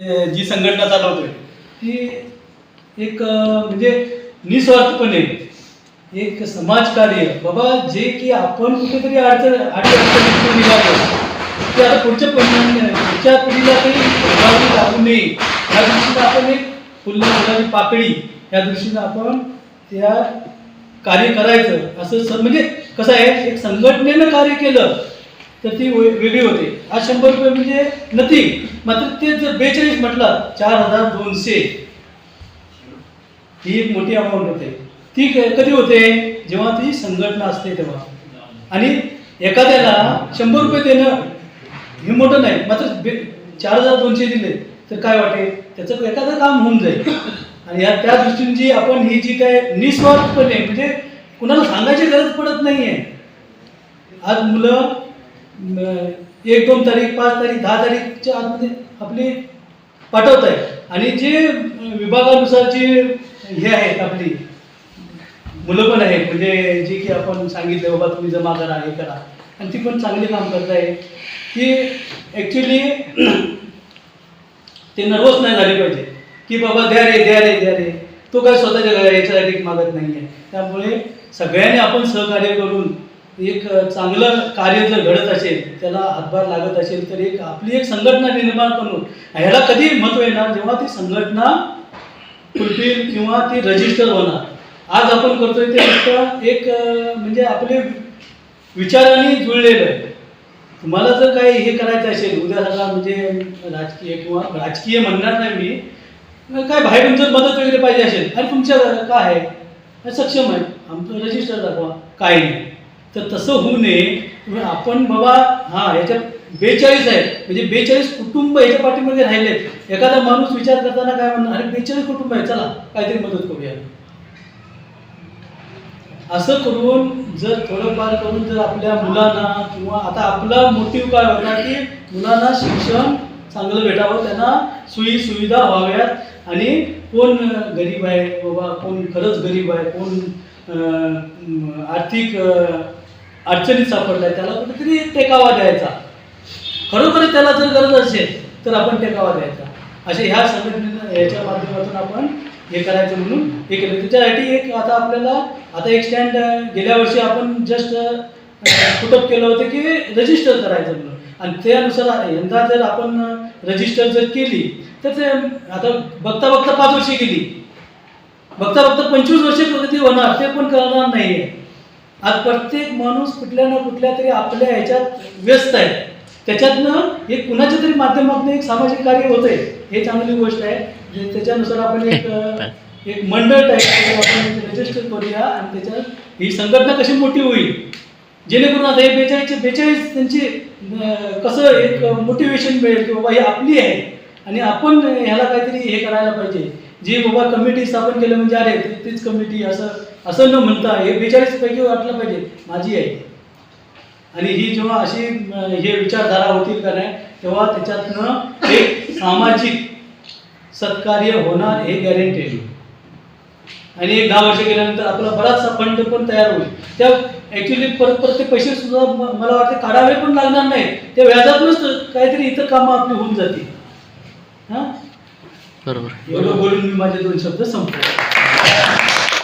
जी संघटना चालवतोय ती एक म्हणजे निस्वार्थपणे एक समाजकार्य. बाबा जे की आपण कुठेतरी अडचण अडचणीतून निघालो ते आता पुढच्या परिणाम पुढच्या पिढीला काही प्रभावी लागू नये. या दृष्टीनं आपण एक फुलल्या फुलाची पाकळी या दृष्टीनं आपण त्या कार्य करायचं. असं म्हणजे कसं आहे एक संघटनेनं कार्य केलं तर ती वे- वेगळी होते. आज शंभर रुपये म्हणजे नथिंग मात्र ते जर बेचाळीस म्हटलं चार हजार दोनशे. ही एक मोठी अमाऊंट होते. ती कधी होते? जेव्हा ती संघटना असते तेव्हा. आणि एखाद्याला शंभर रुपये देणं हे मोठं नाही. मात्र बे चार हजार दोनशे दिले तर काय वाटेल? त्याचं एखादं काम होऊन जाईल. आणि या त्या दृष्टीने जी आपण ही जी काय निस्वार्थपणे म्हणजे कुणाला सांगायची गरज पडत नाही आहे आज मुलं एक दोन तारीख पाच तारीख दहा तारीखच्या आतमध्ये आपली पाठवत आहे आणि जे विभागानुसार जे हे आहेत आपली मुलं पण आहेत म्हणजे जे की आपण सांगितलं बाबा तुम्ही जमा करा हे करा. आणि ती पण चांगली काम करत आहे ती ॲक्च्युली ते नर्वस नाही झाले पाहिजे. की बाबा द्या रे द्या रे द्या रे. तो काय स्वतःच्या याच्यासाठी मागत नाही आहे त्यामुळे सगळ्यांनी आपण सहकार्य करून एक चांगलं कार्य जर घडत असेल त्याला हातभार लागत असेल तर एक आपली एक संघटना निर्माण करून ह्याला कधी महत्त्व येणार जेव्हा ती संघटना फुलफिल किंवा ती रजिस्टर होणार. आज आपण करतोय ते फक्त एक म्हणजे आपले विचारांनी जुळलेलं आहे. तुम्हाला जर काही हे करायचं असेल उद्या सगळा म्हणजे राजकीय किंवा राजकीय म्हणणार नाही मी काय बाहेरून जर मदत वगैरे पाहिजे असेल अरे तुमच्या काय आहे? सक्षम आहे. आमचं रजिस्टर दाखवा. काही नाही. तर तसं होऊ नये. आपण बाबा हां याच्यात बेचाळीस आहे म्हणजे बेचाळीस कुटुंब याच्या पाठीमध्ये राहिलेत. एखादा माणूस विचार करताना काय म्हणणार? अरे बेचाळीस कुटुंब आहे चला काहीतरी मदत करूया. असं करून जर थोडंफार करून जर आपल्या मुलांना किंवा आता आपला मोटिव्ह काय होता की मुलांना शिक्षण चांगलं भेटावं त्यांना सोयी सुविधा व्हाव्यात. आणि कोण गरीब आहे? बाबा कोण खरंच गरीब आहे? कोण अं, आर्थिक अडचणीत सापडलाय त्याला कुठेतरी टेकावा द्यायचा. खरोखर त्याला जर गरज असेल तर आपण टेकावा द्यायचा. असे ह्या संघटनेनं याच्या माध्यमातून आपण हे करायचं म्हणून हे केलं. त्याच्यासाठी एक आता आपल्याला आता एक स्टँड गेल्या वर्षी आपण जस्ट पुटअप केलं होतं की रजिस्टर करायचं म्हणून. आणि त्यानुसार यंदा जर आपण रजिस्टर जर केली तर ते आता बघता बघता पाच वर्षे गेली. बघता बघता पंचवीस वर्षे प्रगती होणार ते पण करणार नाही आहे आज प्रत्येक माणूस कुठल्या ना कुठल्या तरी आपल्या ह्याच्यात व्यस्त आहे. त्याच्यातनं एक कुणाच्या तरी माध्यमातून एक सामाजिक कार्य होतंय हे चांगली गोष्ट आहे. त्याच्यानुसार आपण एक एक मंडळ टाईप आपण रजिस्टर करूया आणि त्याच्यात ही संघटना कशी मोठी होईल. जेणेकरून आता हे बेचाळीसचे बेचाळीस त्यांची कसं एक मोटिवेशन मिळेल की बाबा ही आपली आहे आणि आपण ह्याला काहीतरी हे करायला पाहिजे. जी बाबा कमिटी स्थापन केलं म्हणजे अरे ती- तीच कमिटी असं असं न म्हणता हे बेचाळीस पैकी वाटलं पाहिजे माझी आहे. आणि ही जेव्हा अशी हे विचारधारा होतील का नाही तेव्हा त्याच्यातनं एक सामाजिक सत्कार्य होणार हे गॅरंटेड आणि एक दहा वर्ष गेल्यानंतर आपला बराचसा फंड पण तयार होईल. त्या ऍक्च्युली परत परत ते पैसे सुद्धा मला वाटते काढावे पण लागणार नाही त्या व्याजातूनच काहीतरी इतर कामं आपली होऊन जातील. हां? बरोबर. एवढं बोलून मी माझे दोन शब्द संपतो